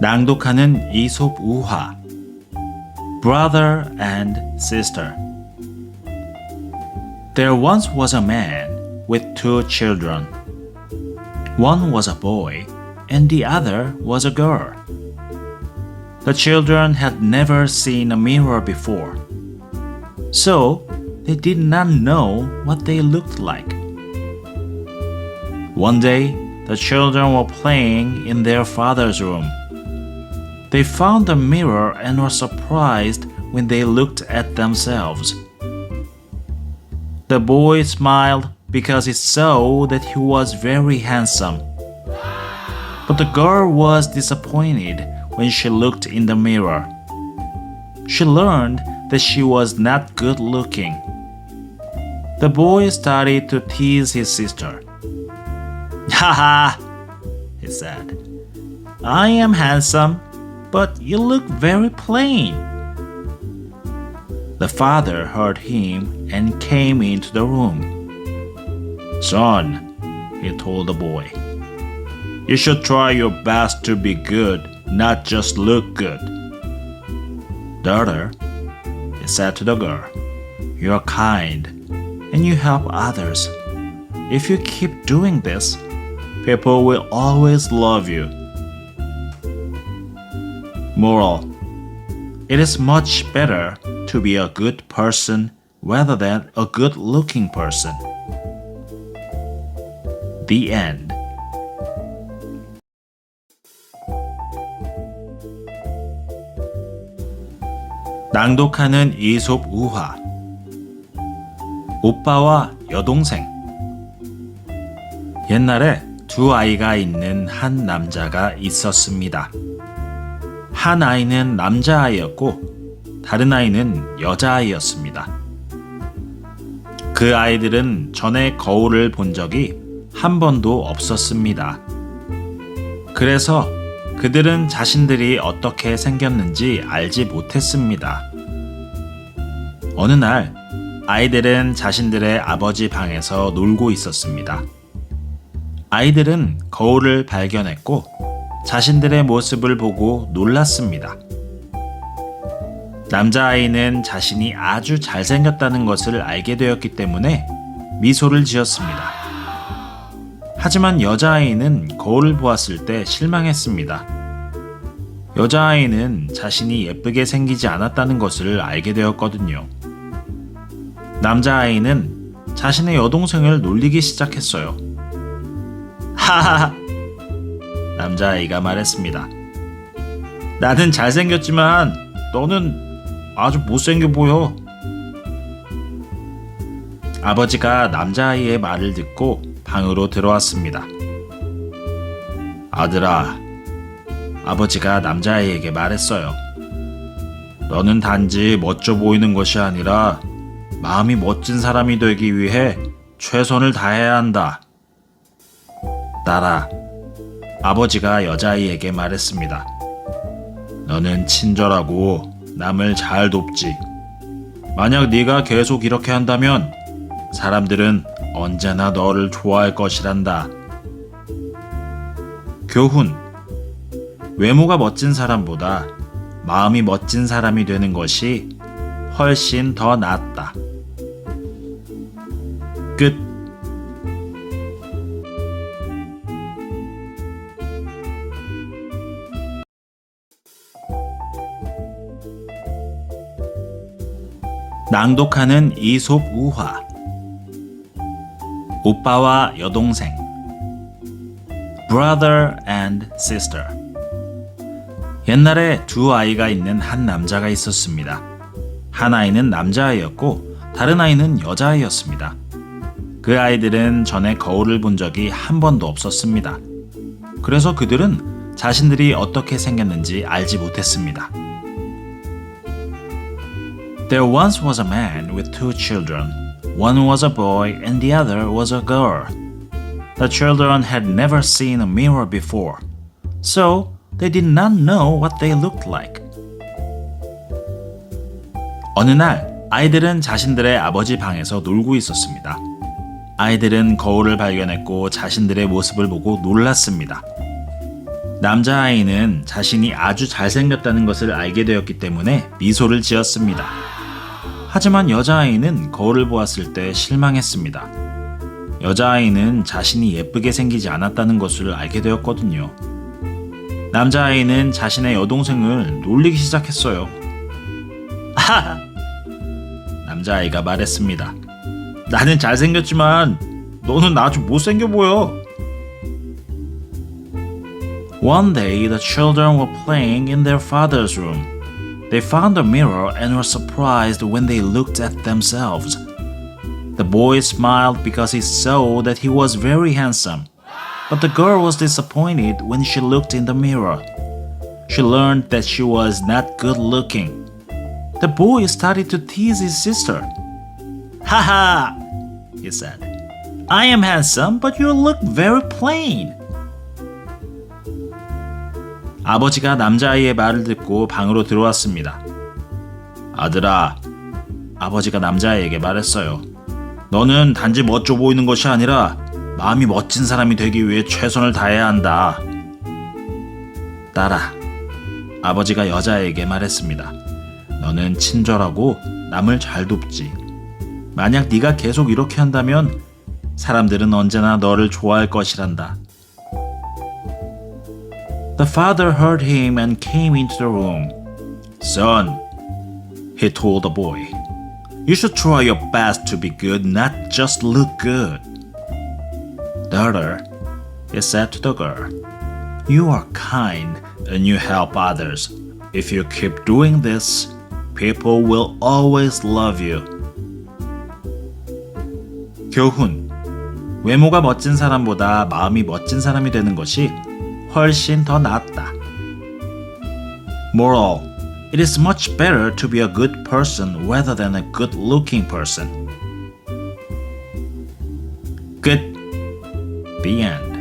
낭독하는 이솝 우화 Brother and Sister There once was a man with two children. One was a boy and the other was a girl. The children had never seen a mirror before, so they did not know what they looked like. One day, the children were playing in their father's room. They found the mirror and were surprised when they looked at themselves. The boy smiled because he saw that he was very handsome. But the girl was disappointed when she looked in the mirror. She learned that she was not good looking. The boy started to tease his sister. Ha ha, he said. I am handsome, but you look very plain. The father heard him and came into the room. Son, he told the boy, you should try your best to be good, not just look good. Daughter, he said to the girl, you are kind and you help others. If you keep doing this, people will always love you. Moral It is much better to be a good person rather than a good looking person. The end. 낭독하는 이솝 우화 오빠와 여동생 옛날에 두 아이가 있는 한 남자가 있었습니다. 한 아이는 남자아이였고 다른 아이는 여자아이였습니다. 그 아이들은 전에 거울을 본 적이 한 번도 없었습니다. 그래서 그들은 자신들이 어떻게 생겼는지 알지 못했습니다. 어느 날 아이들은 자신들의 아버지 방에서 놀고 있었습니다. 아이들은 거울을 발견했고 자신들의 모습을 보고 놀랐습니다. 남자아이는 자신이 아주 잘생겼다는 것을 알게 되었기 때문에 미소를 지었습니다. 하지만 여자아이는 거울을 보았을 때 실망했습니다. 여자아이는 자신이 예쁘게 생기지 않았다는 것을 알게 되었거든요. 남자아이는 자신의 여동생을 놀리기 시작했어요. 하하하! 남자아이가 말했습니다. 나는 잘생겼지만 너는 아주 못생겨 보여. 아버지가 남자아이의 말을 듣고 방으로 들어왔습니다. 아들아, 아버지가 남자아이에게 말했어요. 너는 단지 멋져 보이는 것이 아니라 마음이 멋진 사람이 되기 위해 최선을 다해야 한다. 딸아, 아버지가 여자아이에게 말했습니다. 너는 친절하고 남을 잘 돕지. 만약 네가 계속 이렇게 한다면 사람들은 언제나 너를 좋아할 것이란다. 교훈. 외모가 멋진 사람보다 마음이 멋진 사람이 되는 것이 훨씬 더 낫다. 끝. 낭독하는 이솝 우화 오빠와 여동생 Brother and Sister 옛날에 두 아이가 있는 한 남자가 있었습니다. 한 아이는 남자아이였고 다른 아이는 여자아이였습니다. 그 아이들은 전에 거울을 본 적이 한 번도 없었습니다. 그래서 그들은 자신들이 어떻게 생겼는지 알지 못했습니다. There once was a man with two children. One was a boy and the other was a girl. The children had never seen a mirror before, so they did not know what they looked like. 어느 날 아이들은 자신들의 아버지 방에서 놀고 있었습니다. 아이들은 거울을 발견했고 자신들의 모습을 보고 놀랐습니다. 남자아이는 자신이 아주 잘생겼다는 것을 알게 되었기 때문에 미소를 지었습니다. 하지만 여자아이는 거울을 보았을 때 실망했습니다. 여자아이는 자신이 예쁘게 생기지 않았다는 것을 알게 되었거든요. 남자아이는 자신의 여동생을 놀리기 시작했어요. 하하! 남자아이가 말했습니다. 나는 잘생겼지만 너는 아주 못생겨 보여. One day the children were playing in their father's room. They found a mirror and were surprised when they looked at themselves. The boy smiled because he saw that he was very handsome. But the girl was disappointed when she looked in the mirror. She learned that she was not good looking. The boy started to tease his sister. Haha, he said. I am handsome, but you look very plain. 아버지가 남자아이의 말을 듣고 방으로 들어왔습니다. 아들아, 아버지가 남자아이에게 말했어요. 너는 단지 멋져 보이는 것이 아니라 마음이 멋진 사람이 되기 위해 최선을 다해야 한다. 딸아, 아버지가 여자에게 말했습니다. 너는 친절하고 남을 잘 돕지. 만약 네가 계속 이렇게 한다면 사람들은 언제나 너를 좋아할 것이란다. The father heard him and came into the room. Son, he told the boy, you should try your best to be good, not just look good. Daughter, he said to the girl, you are kind and you help others. If you keep doing this, people will always love you. 교훈. 외모가 멋진 사람보다 마음이 멋진 사람이 되는 것이 훨씬 더 낫다. Moral. It is much better to be a good person rather than a good looking person. 끝. The end.